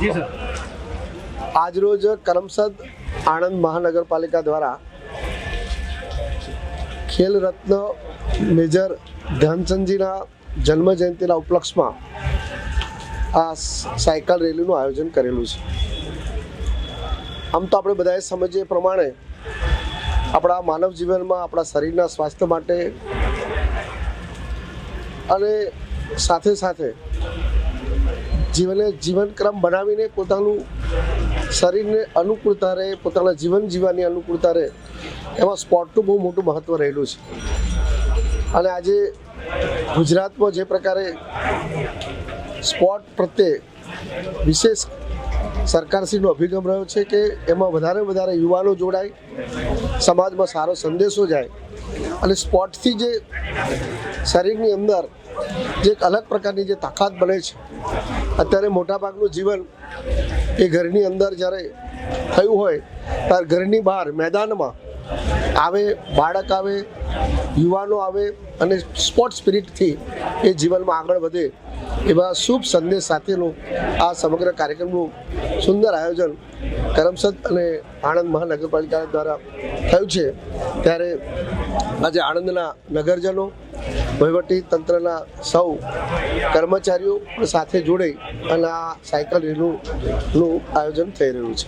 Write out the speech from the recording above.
જી, sir. આજરોજ કરમસદ આણંદ મહાનગરપાલિકા દ્વારા ખેલ રત્ન મેજર ધ્યાનચંદજીના જન્મ જયંતિના ઉપલક્ષમાં આ સાયકલ રેલીનું આયોજન કરેલું છે. આમ તો આપણે બધાએ સમજીએ પ્રમાણે આપણા માનવ જીવનમાં આપણા શરીરના સ્વાસ્થ્ય માટે અને સાથે સાથે જીવને જીવનક્રમ બનાવીને પોતાનું શરીરને અનુકૂળતા રહે, પોતાના જીવન જીવવાની અનુકૂળતા રહે, એમાં સ્પોર્ટનું બહુ મોટું મહત્ત્વ રહેલું છે. અને આજે ગુજરાતમાં જે પ્રકારે સ્પોર્ટ પ્રત્યે વિશેષ સરકારશ્રીનો અભિગમ રહ્યો છે કે એમાં વધારે વધારે યુવાનો જોડાય, સમાજમાં સારો સંદેશો જાય અને સ્પોર્ટથી જે શરીરની અંદર જે એક અલગ પ્રકારની જે તાકાત બને છે. અત્યારે મોટાભાગનું જીવન એ ઘરની અંદર જ્યારે થયું હોય, ત્યારે ઘરની બહાર મેદાનમાં આવે, બાળક આવે, યુવાનો આવે અને સ્પોર્ટ સ્પિરિટથી એ જીવનમાં આગળ વધે એવા શુભ સંદેશ સાથેનું આ સમગ્ર કાર્યક્રમનું સુંદર આયોજન કરમસદ અને આણંદ મહાનગરપાલિકા દ્વારા થયું છે. ત્યારે આજે આણંદના નગરજનો, વહીવટી તંત્રના સૌ કર્મચારીઓ સાથે જોડાઈ અને આ સાયકલ રેલીનું આયોજન થઈ રહ્યું છે.